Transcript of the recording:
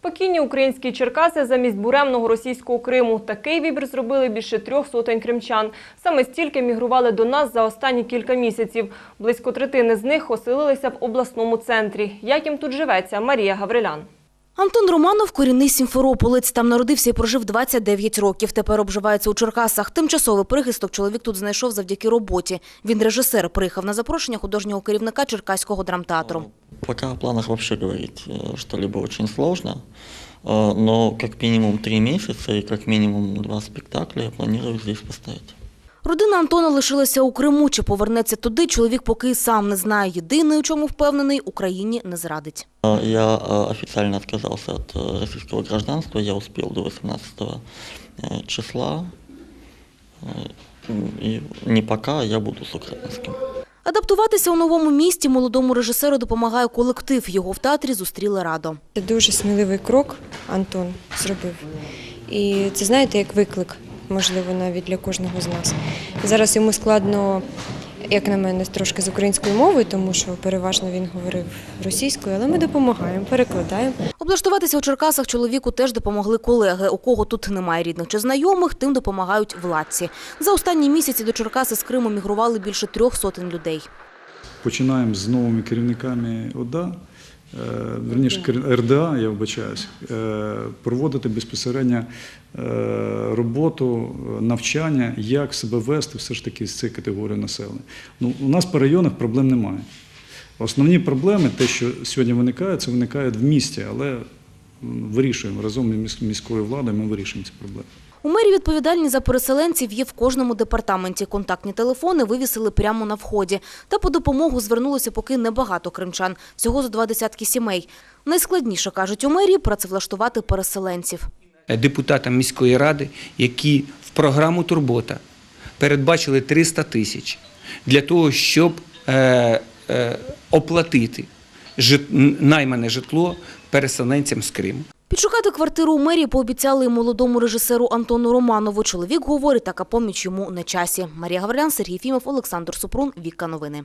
Спокійні українські Черкаси замість буремного російського Криму. Такий вибір зробили більше трьох сотень кримчан. Саме стільки мігрували до нас за останні кілька місяців. Близько третини з них оселилися в обласному центрі. Як їм тут живеться? Марія Гаврилян. Антон Романов – корінний сімферополець. Там народився і прожив 29 років. Тепер обживається у Черкасах. Тимчасовий прихисток чоловік тут знайшов завдяки роботі. Він режисер, приїхав на запрошення художнього керівника Черкаського драмтеатру. Пока о планах вообще говорить э, что-либо очень сложно, Э, но как минимум три месяца и как минимум два спектакля я планирую здесь поставить. Родина Антона лишилася у Криму. Чи повернеться туди, чоловік поки й сам не знає. Єдине, у чому впевнений, Україні не зрадить. Э, Я э, официально отказался от э, российского гражданства, я успел до 18 э, числа. Э, И не пока, я буду с украинским. Адаптуватися у новому місті молодому режисеру допомагає колектив. Його в театрі зустріли радо. Це дуже сміливий крок Антон зробив. І це знаєте, як виклик, можливо, навіть для кожного з нас. Зараз йому складно, як на мене, трошки з українською мовою, тому що переважно він говорив російською, але ми допомагаємо, перекладаємо. Облаштуватися у Черкасах чоловіку теж допомогли колеги. У кого тут немає рідних чи знайомих, тим допомагають владці. За останні місяці до Черкаси з Криму мігрували більше трьох сотень людей. Починаємо з новими керівниками ОДА, верніше РДА, я вибачаюсь, е, проводити безпосередньо е, роботу, е, навчання, як себе вести все ж таки з цією категорією населення. Ну, у нас по районах проблем немає. Основні проблеми, те, що сьогодні виникає, це виникає в місті, але вирішуємо разом із міською владою, ми вирішуємо ці проблеми. У мері відповідальні за переселенців є в кожному департаменті. Контактні телефони вивісили прямо на вході. Та по допомогу звернулося поки небагато кримчан, всього за два десятки сімей. Найскладніше, кажуть у мерії, працевлаштувати переселенців. депутатам міської ради, які в програму Турбота передбачили 300 тисяч для того, щоб е, е, оплатити наймане житло переселенцям з Криму. Підшукати квартиру у мерії пообіцяли і молодому режисеру Антону Романову. Чоловік говорить, така поміч йому на часі. Марія Гаврилян, Сергій Фімов, Олександр Супрун, Вікка Новини.